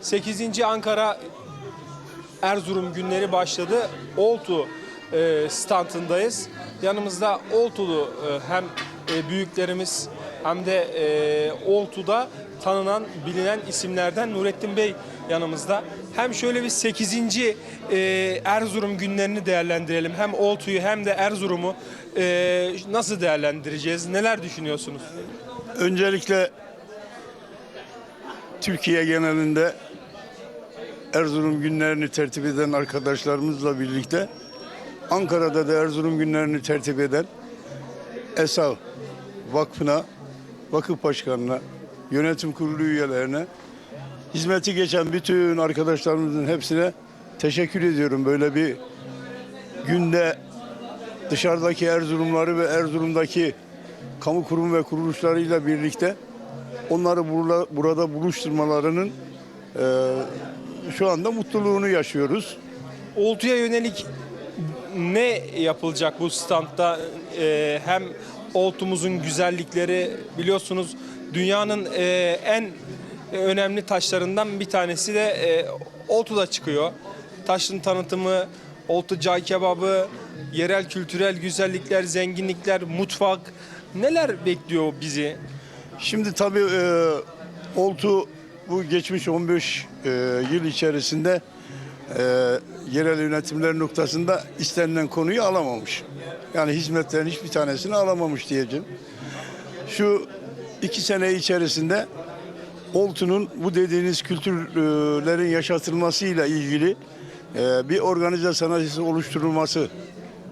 Sekizinci Ankara Erzurum günleri başladı. Oltu e, standındayız. Yanımızda Oltulu e, hem e, büyüklerimiz hem de e, Oltu'da tanınan, bilinen isimlerden Nurettin Bey yanımızda. Hem şöyle bir 8. E, Erzurum günlerini değerlendirelim. Hem Oltu'yu hem de Erzurum'u e, nasıl değerlendireceğiz? Neler düşünüyorsunuz? Öncelikle Türkiye genelinde Erzurum günlerini tertip eden arkadaşlarımızla birlikte Ankara'da da Erzurum günlerini tertip eden ESAV Vakfı'na, vakıf başkanına, yönetim kurulu üyelerine, hizmeti geçen bütün arkadaşlarımızın hepsine teşekkür ediyorum. Böyle bir günde dışarıdaki Erzurumları ve Erzurum'daki kamu kurum ve kuruluşlarıyla birlikte onları burada, burada buluşturmalarının eee, şu anda mutluluğunu yaşıyoruz. Oltu'ya yönelik ne yapılacak bu standta? Ee, hem Oltu'muzun güzellikleri biliyorsunuz dünyanın e, en önemli taşlarından bir tanesi de e, Oltu'da çıkıyor. Taşın tanıtımı, Oltu cay kebabı, yerel kültürel güzellikler, zenginlikler, mutfak neler bekliyor bizi? Şimdi tabii eee Oltu bu geçmiş 15 eee, yıl içerisinde eee, yerel yönetimler noktasında istenilen konuyu alamamış. Yani hizmetlerin hiçbir tanesini alamamış diyeceğim. Şu iki sene içerisinde Oltu'nun bu dediğiniz kültürlerin yaşatılmasıyla ilgili eee, bir organize sanatçısı oluşturulması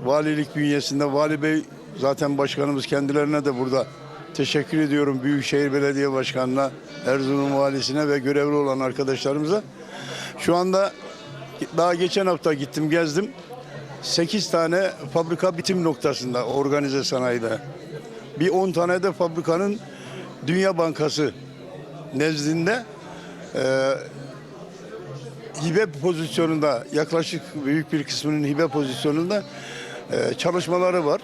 valilik bünyesinde Vali Bey zaten başkanımız kendilerine de burada teşekkür ediyorum Büyükşehir Belediye Başkanı'na, Erzurum Valisi'ne ve görevli olan arkadaşlarımıza. Şu anda daha geçen hafta gittim gezdim. 8 tane fabrika bitim noktasında organize sanayide. Bir 10 tane de fabrikanın Dünya Bankası nezdinde e, hibe pozisyonunda yaklaşık büyük bir kısmının hibe pozisyonunda e, çalışmaları var.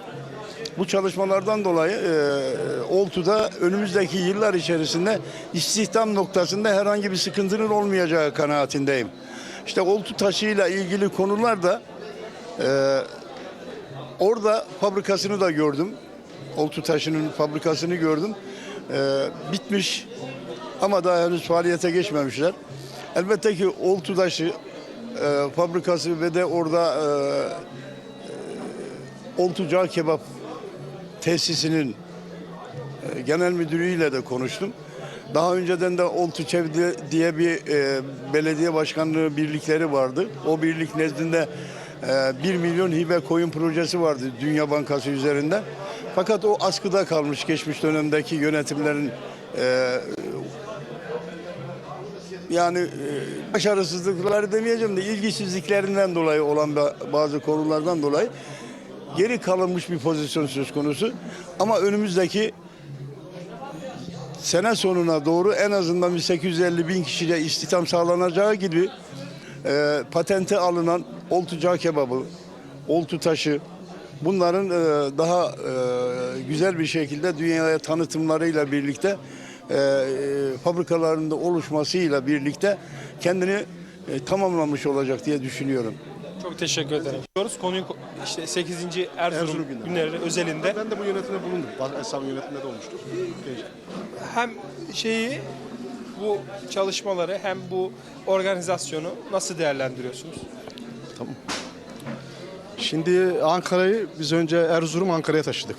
Bu çalışmalardan dolayı e, Oltu'da önümüzdeki yıllar içerisinde istihdam noktasında herhangi bir sıkıntının olmayacağı kanaatindeyim. İşte Oltu taşıyla ilgili konularda e, orada fabrikasını da gördüm. Oltu taşının fabrikasını gördüm. E, bitmiş ama daha henüz faaliyete geçmemişler. Elbette ki Oltu taşı e, fabrikası ve de orada e, e, Oltu Cağ Kebap tesisinin e, genel müdürüyle de konuştum. Daha önceden de Oltu Çevre diye bir e, belediye başkanlığı birlikleri vardı. O birlik nezdinde e, 1 milyon hibe koyun projesi vardı Dünya Bankası üzerinde. Fakat o askıda kalmış geçmiş dönemdeki yönetimlerin e, yani e, başarısızlıkları demeyeceğim de ilgisizliklerinden dolayı olan ba- bazı konulardan dolayı geri kalınmış bir pozisyon söz konusu. Ama önümüzdeki sene sonuna doğru en azından bir 850 bin kişiye istihdam sağlanacağı gibi e, patente alınan oltu cağ kebabı, oltu taşı bunların e, daha e, güzel bir şekilde dünyaya tanıtımlarıyla birlikte e, e, fabrikalarında oluşmasıyla birlikte kendini e, tamamlamış olacak diye düşünüyorum. Çok teşekkür ederim. Diyoruz konuyu ko- işte 8. Erzurum, Erzurum günleri. günleri özelinde Ben de bu yönetimde bulundum. Esam yönetiminde de olmuştur. Hem şeyi bu çalışmaları hem bu organizasyonu nasıl değerlendiriyorsunuz? Şimdi Ankara'yı biz önce Erzurum Ankara'ya taşıdık.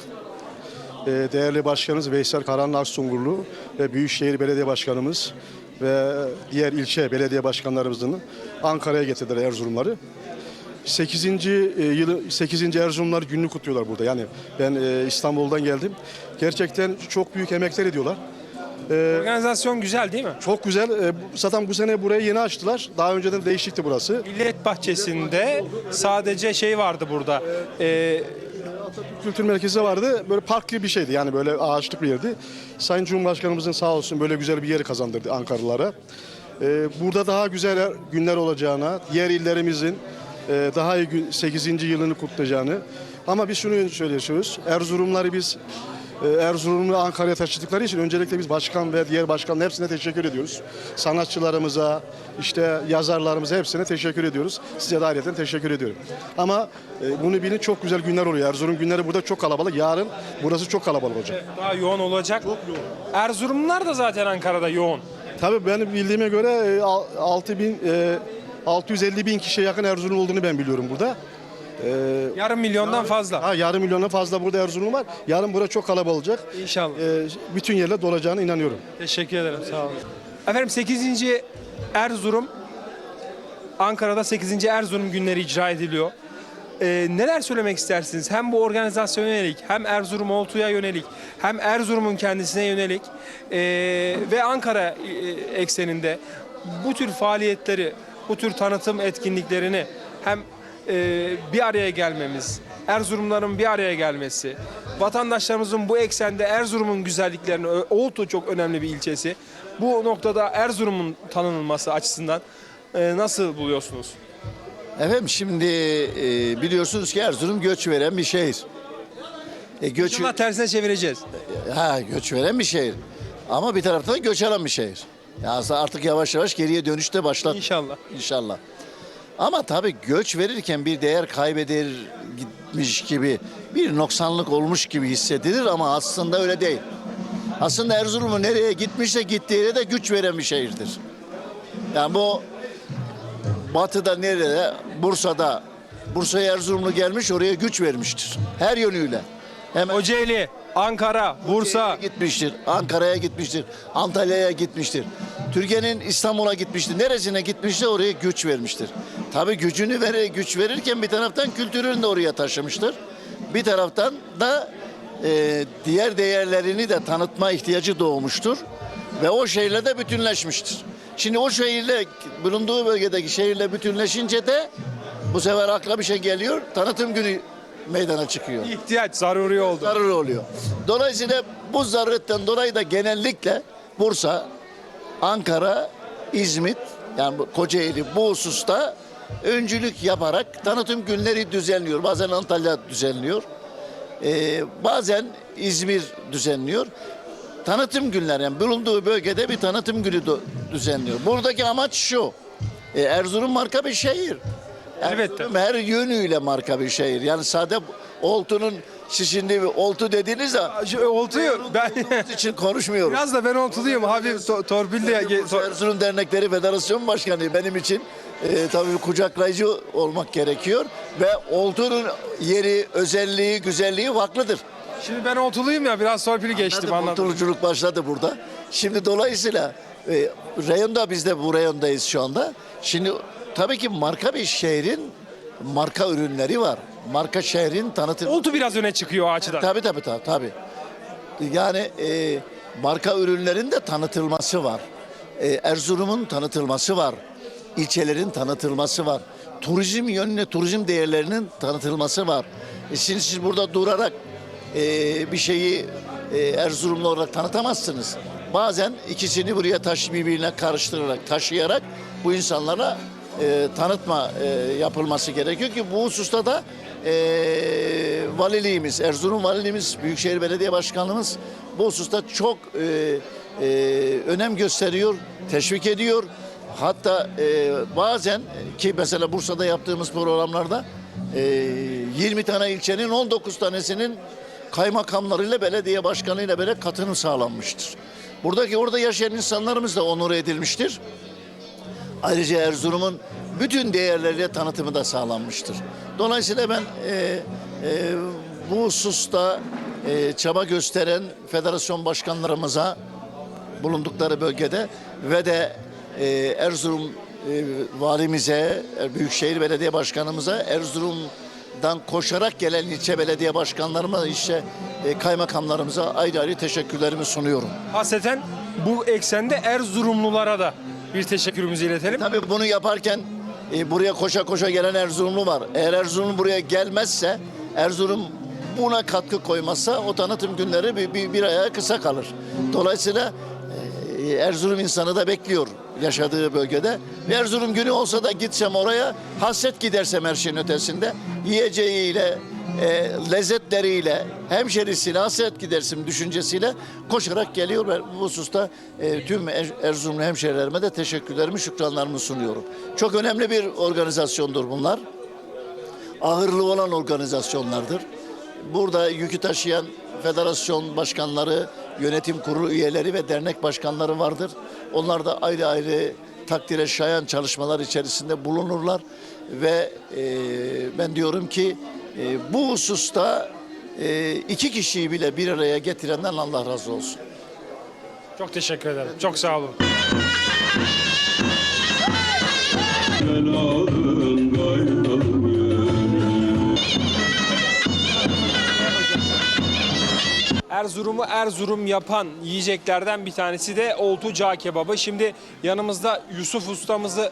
Ee, Değerli Başkanımız Veysel Karan Arsungurlu ve Büyükşehir Belediye Başkanımız ve diğer ilçe belediye başkanlarımızın Ankara'ya getirdiler Erzurumları. 8. yılı 8. Erzurumlar gününü kutluyorlar burada. Yani ben e, İstanbul'dan geldim. Gerçekten çok büyük emekler ediyorlar. Organizasyon güzel değil mi? Çok güzel. E, bu- Zaten bu sene burayı yeni açtılar. Daha önceden değişikti burası. Millet Bahçesi'nde sadece şey vardı burada. Ee, Atatürk Kültür Merkezi vardı. Böyle park gibi bir şeydi. Yani böyle ağaçlık bir yerdi. Sayın Cumhurbaşkanımızın sağ olsun böyle güzel bir yeri kazandırdı Ankaralılara. e, burada daha güzel günler olacağına, diğer illerimizin e, daha iyi gün, 8. yılını kutlayacağını. Ama biz şunu söylüyoruz. Erzurumları biz e, Erzurum'u Ankara'ya taşıdıkları için öncelikle biz başkan ve diğer başkanın hepsine teşekkür ediyoruz. Sanatçılarımıza, işte yazarlarımıza hepsine teşekkür ediyoruz. Size de ayrıca teşekkür ediyorum. Ama e, bunu bilin çok güzel günler oluyor. Erzurum günleri burada çok kalabalık. Yarın burası çok kalabalık olacak. Daha yoğun olacak. Erzurumlular da zaten Ankara'da yoğun. Tabii benim bildiğime göre e, al- 6 bin, e, 650 bin kişiye yakın Erzurum olduğunu ben biliyorum burada. Yarım milyondan fazla. Ha, yarım milyona fazla burada Erzurum var. Yarın burada çok kalabalık olacak. İnşallah. E, bütün yerler dolacağına inanıyorum. Teşekkür ederim. Sağ olun. Efendim 8. Erzurum Ankara'da 8. Erzurum günleri icra ediliyor. Ee, neler söylemek istersiniz? Hem bu organizasyona yönelik, hem Erzurum Oltu'ya yönelik, hem Erzurum'un kendisine yönelik ee, ve Ankara e, ekseninde bu tür faaliyetleri, bu tür tanıtım etkinliklerini hem e, bir araya gelmemiz, Erzurumların bir araya gelmesi, vatandaşlarımızın bu eksende Erzurum'un güzelliklerini, Oltu çok önemli bir ilçesi. Bu noktada Erzurum'un tanınılması açısından e, nasıl buluyorsunuz? Efendim şimdi e, biliyorsunuz ki Erzurum göç veren bir şehir. E, göç, İnşallah tersine çevireceğiz. ha, göç veren bir şehir. Ama bir taraftan da göç alan bir şehir. Ya aslında artık yavaş yavaş geriye dönüşte başlat. İnşallah. İnşallah. Ama tabii göç verirken bir değer kaybeder gitmiş gibi bir noksanlık olmuş gibi hissedilir ama aslında öyle değil. Aslında Erzurum'u nereye gitmişse gittiği yere de güç veren bir şehirdir. Yani bu batıda nerede? Bursa'da. Bursa'ya Erzurumlu gelmiş oraya güç vermiştir. Her yönüyle. Hem Kocaeli, Ankara, Bursa. gitmiştir. Ankara'ya gitmiştir. Antalya'ya gitmiştir. Türkiye'nin İstanbul'a gitmiştir. Neresine gitmişse oraya güç vermiştir. Tabii gücünü vere, güç verirken bir taraftan kültürünü de oraya taşımıştır. Bir taraftan da e, diğer değerlerini de tanıtma ihtiyacı doğmuştur. Ve o şehirle de bütünleşmiştir. Şimdi o şehirle bulunduğu bölgedeki şehirle bütünleşince de bu sefer akla bir şey geliyor. Tanıtım günü meydana çıkıyor ihtiyaç zaruri oldu. zararı oluyor. Dolayısıyla bu zaruretten dolayı da genellikle Bursa, Ankara, İzmit yani Kocaeli bu hususta öncülük yaparak tanıtım günleri düzenliyor. Bazen Antalya düzenliyor. Ee, bazen İzmir düzenliyor. Tanıtım günleri yani bulunduğu bölgede bir tanıtım günü dü- düzenliyor. Buradaki amaç şu. e, Erzurum marka bir şehir. Elbette. Erzurum her yönüyle marka bir şehir. Yani sade Oltu'nun şimdi bir Oltu dediğinizde Şu Oltu'yu ben için konuşmuyorum. biraz da ben Oltuluyum. Hafif to- torpil de ge- Bursa to- Erzurum Dernekleri Federasyonu Başkanı benim için e, tabii kucaklayıcı olmak gerekiyor ve Oltu'nun yeri, özelliği, güzelliği farklıdır. Şimdi ben Oltuluyum ya biraz torpili geçtim Anladım, anladım. Başladı burada. Şimdi dolayısıyla e, reyonda biz de bu reyondayız şu anda. Şimdi tabii ki marka bir şehrin marka ürünleri var. Marka şehrin tanıtım Oltu biraz öne çıkıyor o açıdan. Tabii tabii tabii. tabii. Yani e, marka ürünlerin de tanıtılması var. E, Erzurum'un tanıtılması var. İlçelerin tanıtılması var. Turizm yönüne, turizm değerlerinin tanıtılması var. E, şimdi siz burada durarak e, bir şeyi e, Erzurumlu olarak tanıtamazsınız. Bazen ikisini buraya taş birbirine karıştırarak, taşıyarak bu insanlara e, tanıtma e, yapılması gerekiyor ki bu hususta da e, valiliğimiz, Erzurum valiliğimiz, Büyükşehir Belediye Başkanlığımız bu hususta çok e, e, önem gösteriyor, teşvik ediyor. Hatta e, bazen ki mesela Bursa'da yaptığımız programlarda e, 20 tane ilçenin 19 tanesinin kaymakamlarıyla belediye başkanıyla böyle katılım sağlanmıştır. Buradaki orada yaşayan insanlarımız da onur edilmiştir. Ayrıca Erzurum'un bütün değerleriyle tanıtımı da sağlanmıştır. Dolayısıyla ben e, e, bu hususta e, çaba gösteren federasyon başkanlarımıza bulundukları bölgede ve de e, Erzurum e, valimize, e, Büyükşehir Belediye Başkanımıza, Erzurum'dan koşarak gelen ilçe belediye başkanlarıma, işte e, kaymakamlarımıza ayrı ayrı teşekkürlerimi sunuyorum. Haseten bu eksende Erzurumlulara da bir teşekkürümüzü iletelim. Tabii bunu yaparken e, buraya koşa koşa gelen Erzurumlu var. Eğer Erzurum buraya gelmezse, Erzurum buna katkı koymazsa o tanıtım günleri bir, bir, bir aya kısa kalır. Dolayısıyla e, Erzurum insanı da bekliyor yaşadığı bölgede. Ve Erzurum günü olsa da gitsem oraya hasret gidersem her şeyin ötesinde yiyeceğiyle, e, lezzetleriyle, hemşerisiyle hasret gidersim düşüncesiyle koşarak geliyor. Ben bu hususta e, tüm Er- Erzurumlu hemşerilerime de teşekkürlerimi, şükranlarımı sunuyorum. Çok önemli bir organizasyondur bunlar ağırlığı olan organizasyonlardır. Burada yükü taşıyan federasyon başkanları, yönetim kurulu üyeleri ve dernek başkanları vardır. Onlar da ayrı ayrı takdire şayan çalışmalar içerisinde bulunurlar ve e, ben diyorum ki e, bu hususta e, iki kişiyi bile bir araya getirenden Allah razı olsun. Çok teşekkür ederim. Çok sağ olun. Erzurum'u Erzurum yapan yiyeceklerden bir tanesi de oltu cağ kebabı. Şimdi yanımızda Yusuf ustamızı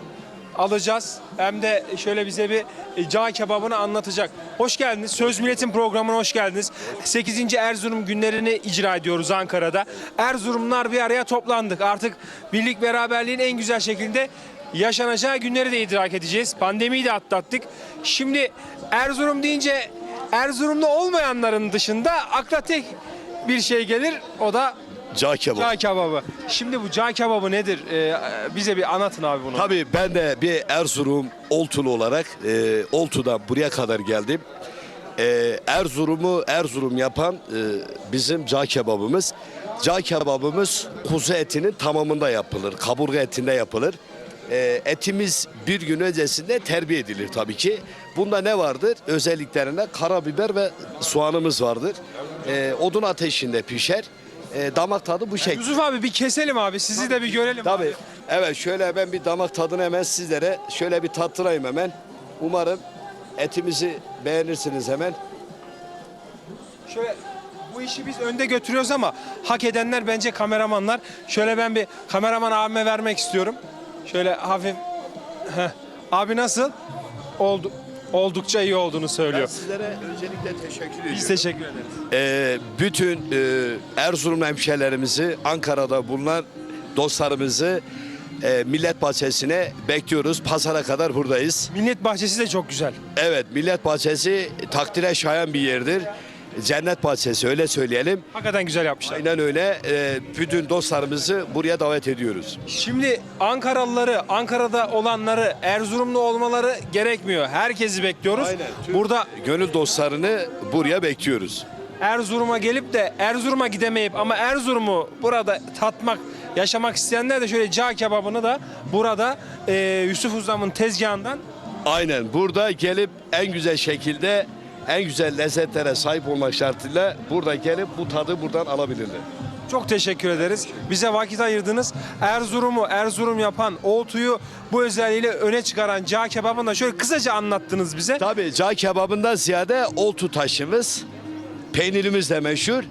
alacağız. Hem de şöyle bize bir e, cağ kebabını anlatacak. Hoş geldiniz. Söz Milletin programına hoş geldiniz. 8. Erzurum günlerini icra ediyoruz Ankara'da. Erzurumlar bir araya toplandık. Artık birlik beraberliğin en güzel şekilde yaşanacağı günleri de idrak edeceğiz. Pandemiyi de atlattık. Şimdi Erzurum deyince Erzurumlu olmayanların dışında akla tek bir şey gelir. O da Cağ kebabı. cağ kebabı. Şimdi bu cağ kebabı nedir? Ee, bize bir anlatın abi bunu. Tabii ben de bir Erzurum Oltulu olarak e, Oltu'dan buraya kadar geldim. E, Erzurum'u Erzurum yapan e, bizim cağ kebabımız. Cağ kebabımız kuzu etinin tamamında yapılır. Kaburga etinde yapılır. E, etimiz bir gün öncesinde terbiye edilir tabii ki. Bunda ne vardır? Özelliklerinde karabiber ve soğanımız vardır. E, odun ateşinde pişer. E, damak tadı bu şekilde. Yusuf abi bir keselim abi. Sizi de bir görelim Tabii. abi. Evet şöyle ben bir damak tadını hemen sizlere şöyle bir tattırayım hemen. Umarım etimizi beğenirsiniz hemen. Şöyle bu işi biz önde götürüyoruz ama hak edenler bence kameramanlar. Şöyle ben bir kameraman abime vermek istiyorum. Şöyle hafif. Heh. Abi nasıl? Oldu. Oldukça iyi olduğunu söylüyor. sizlere öncelikle teşekkür ediyorum. Biz teşekkür ederiz. Ee, bütün e, Erzurum hemşehrilerimizi, Ankara'da bulunan dostlarımızı e, Millet Bahçesi'ne bekliyoruz. Pazara kadar buradayız. Millet bahçesi de çok güzel. Evet, Millet Bahçesi takdire şayan bir yerdir. Cennet Bahçesi öyle söyleyelim. Hakikaten güzel yapmışlar. Aynen öyle. Ee, bütün dostlarımızı buraya davet ediyoruz. Şimdi Ankaralıları, Ankara'da olanları, Erzurumlu olmaları gerekmiyor. Herkesi bekliyoruz. Tüm Burada gönül dostlarını buraya bekliyoruz. Erzurum'a gelip de Erzurum'a gidemeyip ama Erzurum'u burada tatmak, yaşamak isteyenler de şöyle cağ kebabını da burada e, Yusuf Ustam'ın tezgahından Aynen burada gelip en güzel şekilde en güzel lezzetlere sahip olmak şartıyla burada gelip bu tadı buradan alabilirler. çok teşekkür ederiz. Bize vakit ayırdınız. Erzurum'u Erzurum yapan, Oltu'yu bu özelliğiyle öne çıkaran cağ kebabını da şöyle kısaca anlattınız bize. Tabii cağ kebabından ziyade oltu taşımız, peynirimiz de meşhur.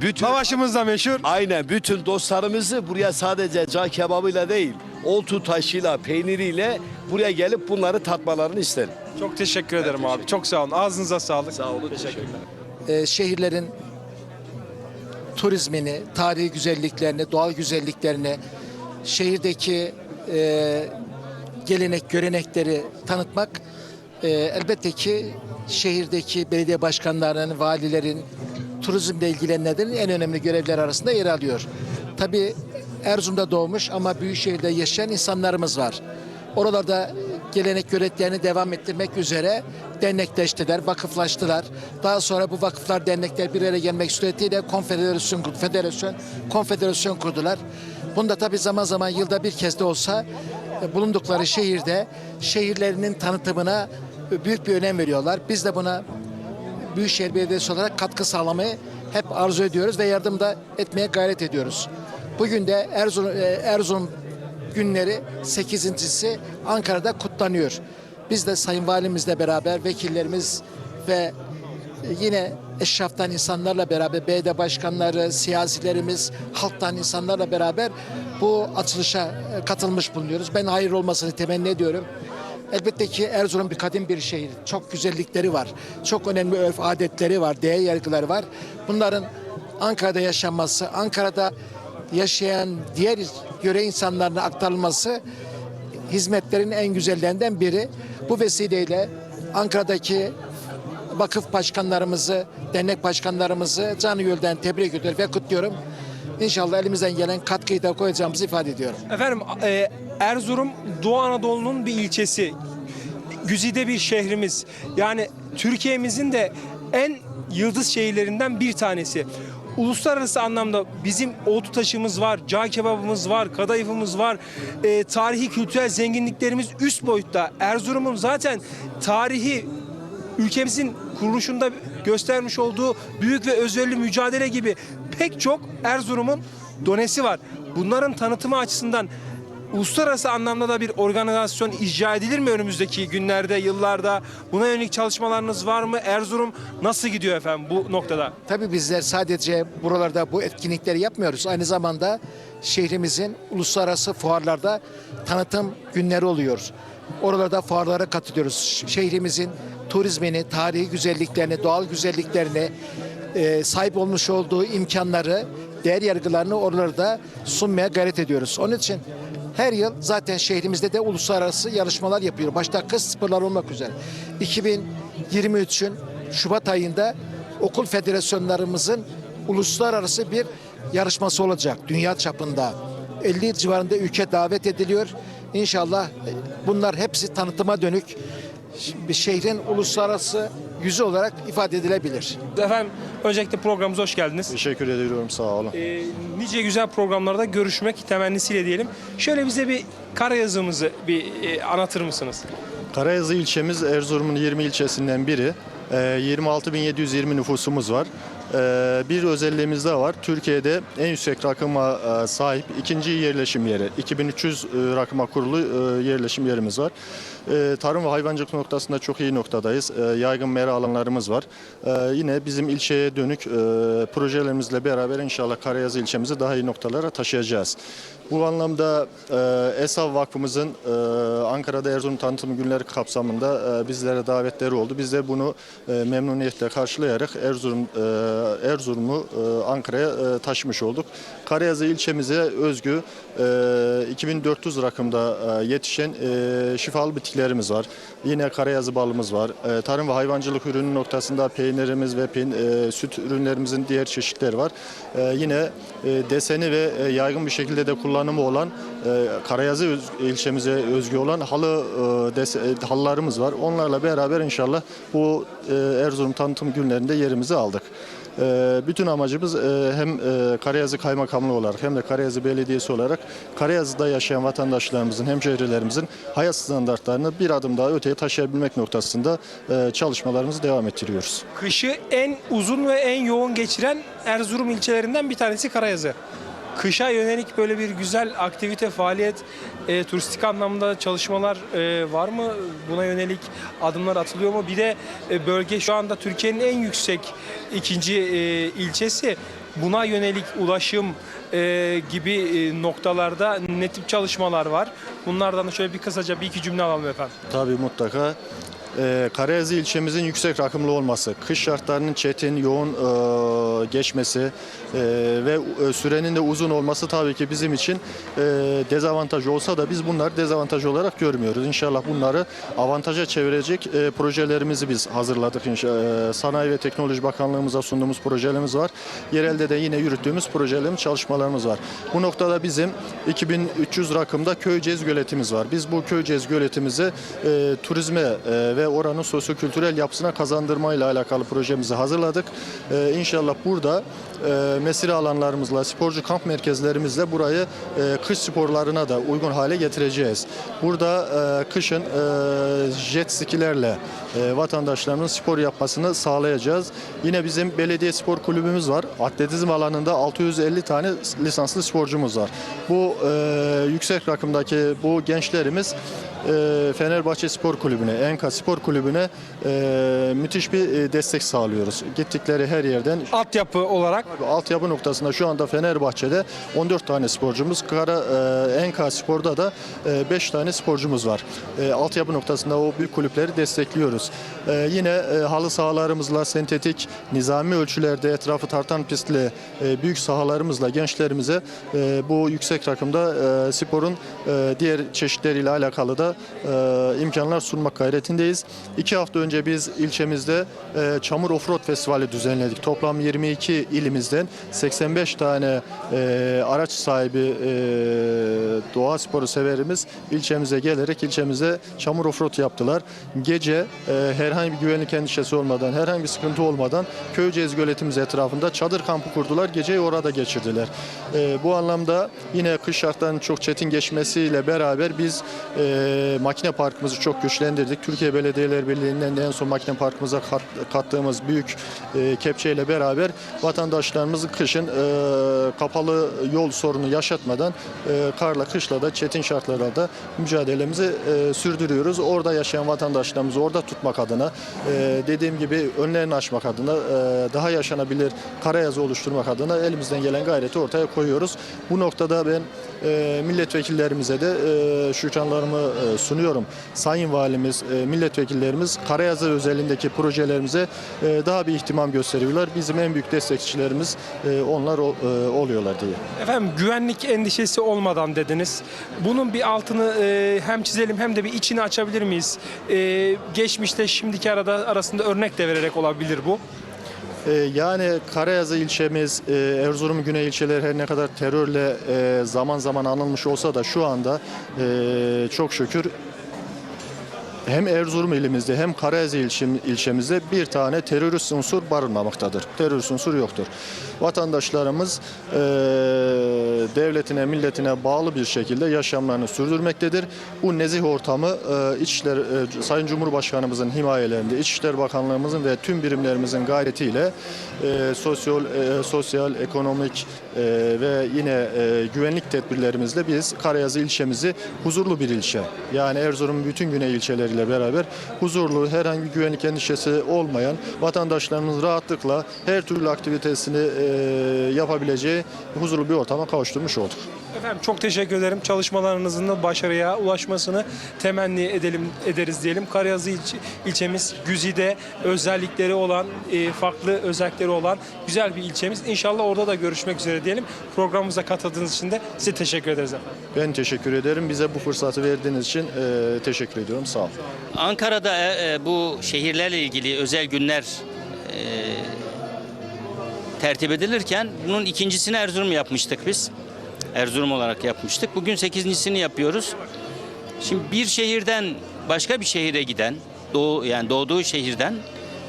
Bütün Lavaşımız da meşhur. Aynen bütün dostlarımızı buraya sadece cağ kebabıyla değil, oltu taşıyla, peyniriyle buraya gelip bunları tatmalarını isterim. Çok teşekkür ederim abi. Çok sağ olun. Ağzınıza sağlık. Sağ olun. Teşekkürler. e, şehirlerin turizmini, tarihi güzelliklerini, doğal güzelliklerini, şehirdeki e, gelenek, görenekleri tanıtmak e, elbette ki şehirdeki belediye başkanlarının, valilerin, turizmle ilgilenenlerin en önemli görevler arasında yer alıyor. Tabii Erzurum'da doğmuş ama büyük şehirde yaşayan insanlarımız var. Oralarda gelenek göreneklerini devam ettirmek üzere dernekleştiler, vakıflaştılar. Daha sonra bu vakıflar, dernekler bir araya gelmek suretiyle konfederasyon, federasyon, konfederasyon kurdular. Bunda tabii zaman zaman yılda bir kez de olsa e, bulundukları şehirde şehirlerinin tanıtımına büyük bir önem veriyorlar. Biz de buna Büyükşehir Belediyesi olarak katkı sağlamayı hep arzu ediyoruz ve yardım da etmeye gayret ediyoruz. Bugün de Erzurum, e, Erzurum günleri 8.si Ankara'da kutlanıyor. Biz de Sayın Valimizle beraber vekillerimiz ve yine eşraftan insanlarla beraber belediye başkanları, siyasilerimiz, halktan insanlarla beraber bu açılışa e, katılmış bulunuyoruz. Ben hayır olmasını temenni ediyorum. Elbette ki Erzurum bir kadim bir şehir. Çok güzellikleri var. Çok önemli örf adetleri var, değer yargıları var. Bunların Ankara'da yaşanması, Ankara'da yaşayan diğer yöre insanlarına aktarılması hizmetlerin en güzellerinden biri. Bu vesileyle Ankara'daki vakıf başkanlarımızı, dernek başkanlarımızı canı gölden tebrik ediyorum ve kutluyorum. İnşallah elimizden gelen katkıyı da koyacağımızı ifade ediyorum. Efendim e, Erzurum Doğu Anadolu'nun bir ilçesi. Güzide bir şehrimiz. Yani Türkiye'mizin de en yıldız şehirlerinden bir tanesi. Uluslararası anlamda bizim oltu taşımız var, cağ kebabımız var, kadayıfımız var. E, tarihi kültürel zenginliklerimiz üst boyutta. Erzurum'un zaten tarihi ülkemizin kuruluşunda göstermiş olduğu büyük ve özverili mücadele gibi pek çok Erzurum'un donesi var. Bunların tanıtımı açısından uluslararası anlamda da bir organizasyon icra edilir mi önümüzdeki günlerde, yıllarda? Buna yönelik çalışmalarınız var mı? Erzurum nasıl gidiyor efendim bu noktada? Tabii bizler sadece buralarda bu etkinlikleri yapmıyoruz. Aynı zamanda şehrimizin uluslararası fuarlarda tanıtım günleri oluyor. Oralarda fuarlara katılıyoruz. Şehrimizin turizmini, tarihi güzelliklerini, doğal güzelliklerini, e, sahip olmuş olduğu imkanları, değer yargılarını oralarda sunmaya gayret ediyoruz. Onun için her yıl zaten şehrimizde de uluslararası yarışmalar yapıyor. Başta kız sporları olmak üzere. 2023'ün Şubat ayında okul federasyonlarımızın uluslararası bir yarışması olacak dünya çapında. 50 civarında ülke davet ediliyor. İnşallah e, bunlar hepsi tanıtıma dönük bir şehrin uluslararası yüzü olarak ifade edilebilir. Efendim öncelikle programımıza hoş geldiniz. Teşekkür ediyorum sağ olun. Ee, nice güzel programlarda görüşmek temennisiyle diyelim. Şöyle bize bir karayazımızı bir e, anlatır mısınız? Karayazı ilçemiz Erzurum'un 20 ilçesinden biri. Ee, 26.720 nüfusumuz var. Ee, Bir özelliğimiz daha var. Türkiye'de en yüksek rakıma e, sahip ikinci yerleşim yeri. 2300 e, rakıma kurulu e, yerleşim yerimiz var. Ee, Tarım ve hayvancılık noktasında çok iyi noktadayız. Ee, Yaygın mera alanlarımız var. Ee, Yine bizim ilçeye dönük e, projelerimizle beraber inşallah Karayazı ilçemizi daha iyi noktalara taşıyacağız. Bu anlamda e, ESAV Vakfımızın e, Ankara'da Erzurum Tanıtım Günleri kapsamında bizlere davetleri oldu. Biz de bunu memnuniyetle karşılayarak Erzurum Erzurum'u Ankara'ya taşımış olduk. Karayazı ilçemize özgü e, 2400 rakımda yetişen şifalı bitkilerimiz var. Yine karayazı balımız var. E, tarım ve hayvancılık ürünü noktasında peynirimiz ve peyn, e, süt ürünlerimizin diğer çeşitleri var. E, yine e, deseni ve e, yaygın bir şekilde de kullanımı olan e, Karayazı öz- ilçemize özgü olan halı e, dese, e, halılarımız var. Onlarla beraber inşallah bu e, Erzurum tanıtım günlerinde yerimizi aldık. E, bütün amacımız e, hem e, Karayazı Kaymakamlığı olarak hem de Karayazı Belediyesi olarak Karayazı'da yaşayan vatandaşlarımızın, hemşehrilerimizin hayat standartlarını bir adım daha öteye taşıyabilmek noktasında e, çalışmalarımızı devam ettiriyoruz. Kışı en uzun ve en yoğun geçiren Erzurum ilçelerinden bir tanesi Karayazı. Kışa yönelik böyle bir güzel aktivite, faaliyet, e, turistik anlamda çalışmalar e, var mı? Buna yönelik adımlar atılıyor mu? Bir de e, bölge şu anda Türkiye'nin en yüksek ikinci e, ilçesi. Buna yönelik ulaşım e, gibi e, noktalarda ne tip çalışmalar var? Bunlardan da şöyle bir kısaca bir iki cümle alalım efendim. Tabii mutlaka. Karayazı ilçemizin yüksek rakımlı olması, kış şartlarının çetin, yoğun e, geçmesi e, ve e, sürenin de uzun olması tabii ki bizim için e, dezavantaj olsa da biz bunları dezavantaj olarak görmüyoruz. İnşallah bunları avantaja çevirecek e, projelerimizi biz hazırladık. E, Sanayi ve Teknoloji Bakanlığımıza sunduğumuz projelerimiz var. Yerelde de yine yürüttüğümüz projelerimiz, çalışmalarımız var. Bu noktada bizim 2300 rakımda Köyceğiz göletimiz var. Biz bu Köyceğiz göletimizi e, turizme e, ve oranın sosyokültürel yapısına kazandırmayla alakalı projemizi hazırladık. E, inşallah burada e, mesire alanlarımızla, sporcu kamp merkezlerimizle burayı e, kış sporlarına da uygun hale getireceğiz. Burada e, kışın e, jet skilerle e, vatandaşlarımızın spor yapmasını sağlayacağız. Yine bizim belediye spor kulübümüz var. Atletizm alanında 650 tane lisanslı sporcumuz var. Bu e, yüksek rakımdaki bu gençlerimiz e, Fenerbahçe Spor Kulübü'ne, Enka Spor Kulübü'ne e, müthiş bir e, destek sağlıyoruz. Gittikleri her yerden Altyapı olarak altyapı noktasında şu anda Fenerbahçe'de 14 tane sporcumuz, Kara e, Enka Spor'da da 5 tane sporcumuz var. E, altyapı noktasında o büyük kulüpleri destekliyoruz. E, yine e, halı sahalarımızla sentetik nizami ölçülerde etrafı tartan pistli e, büyük sahalarımızla gençlerimize e, bu yüksek rakımda e, sporun e, diğer çeşitleriyle alakalı da e, imkanlar sunmak gayretindeyiz. İki hafta önce biz ilçemizde e, Çamur Offroad Festivali düzenledik. Toplam 22 ilimizden 85 tane e, araç sahibi e, doğa sporu severimiz ilçemize gelerek ilçemize çamur offroad yaptılar. Gece e, herhangi bir güvenlik endişesi olmadan, herhangi bir sıkıntı olmadan Köyceğiz göletimiz etrafında çadır kampı kurdular. Geceyi orada geçirdiler. E, bu anlamda yine kış şartlarının çok çetin geçmesiyle beraber biz e, makine parkımızı çok güçlendirdik. Türkiye Belediyeler Birliği'nden de en son makine parkımıza kat- kattığımız büyük e, kepçeyle beraber vatandaşlarımızın kışın e, kapalı yol sorunu yaşatmadan e, karla kışla da çetin şartlarda da mücadelemizi e, sürdürüyoruz. Orada yaşayan vatandaşlarımızı orada tutmak adına e, dediğim gibi önlerini açmak adına e, daha yaşanabilir karayazı oluşturmak adına elimizden gelen gayreti ortaya koyuyoruz. Bu noktada ben e, milletvekillerimize de e, şükranlarımı e, sunuyorum. Sayın Valimiz, e, milletvekillerimiz karayazı özelindeki projelerimize e, daha bir ihtimam gösteriyorlar. Bizim en büyük destekçilerimiz e, onlar oluyorlar diye. efendim güvenlik endişesi olmadan dediniz. Bunun bir altını hem çizelim hem de bir içini açabilir miyiz? Geçmişte şimdiki arada arasında örnek de vererek olabilir bu. Ee, Yani Karayazı ilçemiz, e, Erzurum Güney ilçeleri her ne kadar terörle e, zaman zaman anılmış olsa da şu anda e, çok şükür hem Erzurum ilimizde hem ilçem- ilçemizde bir tane terörist unsur barınmamaktadır. Terörist unsur yoktur. Vatandaşlarımız e, devletine, milletine bağlı bir şekilde yaşamlarını sürdürmektedir. Bu nezih ortamı e, İçişler, e, Sayın Cumhurbaşkanımızın himayelerinde, İçişler Bakanlığımızın ve tüm birimlerimizin gayretiyle e, sosyal, e, sosyal, ekonomik e, ve yine e, güvenlik tedbirlerimizle biz Karayazı ilçemizi huzurlu bir ilçe. Yani Erzurum'un bütün güney ilçeleriyle beraber huzurlu, herhangi bir güvenlik endişesi olmayan vatandaşlarımız rahatlıkla her türlü aktivitesini e, yapabileceği huzurlu bir ortama kavuşturmuş olduk. Efendim çok teşekkür ederim. Çalışmalarınızın da başarıya ulaşmasını temenni edelim ederiz diyelim. Karyazı ilç- ilçemiz güzide özellikleri olan, e, farklı özellikleri olan güzel bir ilçemiz. İnşallah orada da görüşmek üzere diyelim. Programımıza katıldığınız için de size teşekkür ederiz efendim. Ben teşekkür ederim. Bize bu fırsatı verdiğiniz için e, teşekkür ediyorum. Sağ olun. Ankara'da e, e, bu şehirlerle ilgili özel günler e, tertip edilirken bunun ikincisini Erzurum yapmıştık biz. Erzurum olarak yapmıştık. Bugün sekizincisini yapıyoruz. Şimdi bir şehirden başka bir şehire giden, doğu, yani doğduğu şehirden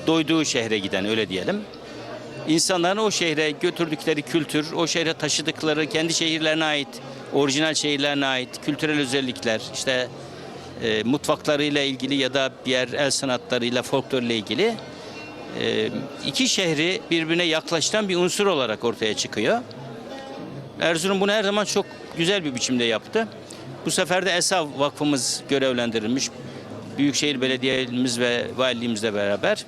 doyduğu şehre giden öyle diyelim. İnsanların o şehre götürdükleri kültür, o şehre taşıdıkları kendi şehirlerine ait, orijinal şehirlerine ait kültürel özellikler, işte e, mutfaklarıyla ilgili ya da diğer el sanatlarıyla, folklorla ilgili e, iki şehri birbirine yaklaştıran bir unsur olarak ortaya çıkıyor. Erzurum bunu her zaman çok güzel bir biçimde yaptı. Bu sefer de ESAV Vakfımız görevlendirilmiş. Büyükşehir Belediye'miz ve valiliğimizle beraber.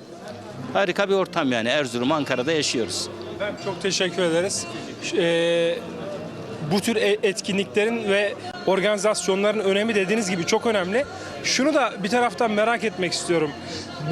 Harika bir ortam yani Erzurum, Ankara'da yaşıyoruz. Efendim çok teşekkür ederiz. Ş- e, bu tür e- etkinliklerin ve organizasyonların önemi dediğiniz gibi çok önemli. Şunu da bir taraftan merak etmek istiyorum.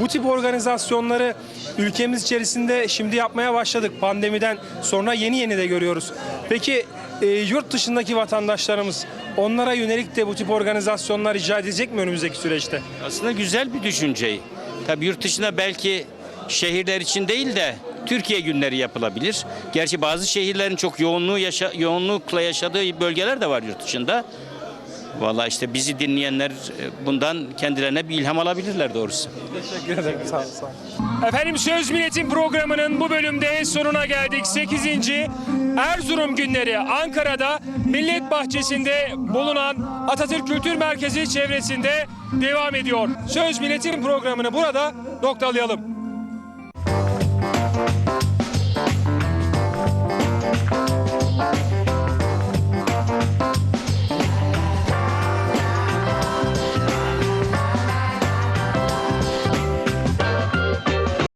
Bu tip organizasyonları ülkemiz içerisinde şimdi yapmaya başladık. Pandemiden sonra yeni yeni de görüyoruz. Peki e, yurt dışındaki vatandaşlarımız onlara yönelik de bu tip organizasyonlar icra edecek mi önümüzdeki süreçte? Aslında güzel bir düşünce. Tabii yurt dışında belki şehirler için değil de Türkiye günleri yapılabilir. Gerçi bazı şehirlerin çok yoğunluğu yaşa, yoğunlukla yaşadığı bölgeler de var yurt dışında. Vallahi işte bizi dinleyenler e, bundan kendilerine bir ilham alabilirler doğrusu. Teşekkür ederim. Sağ olun. Sağ olun. Efendim Söz Milletin programının bu bölümde sonuna geldik. 8. Erzurum günleri Ankara'da Millet Bahçesi'nde bulunan Atatürk Kültür Merkezi çevresinde devam ediyor. Söz Milletin programını burada noktalayalım.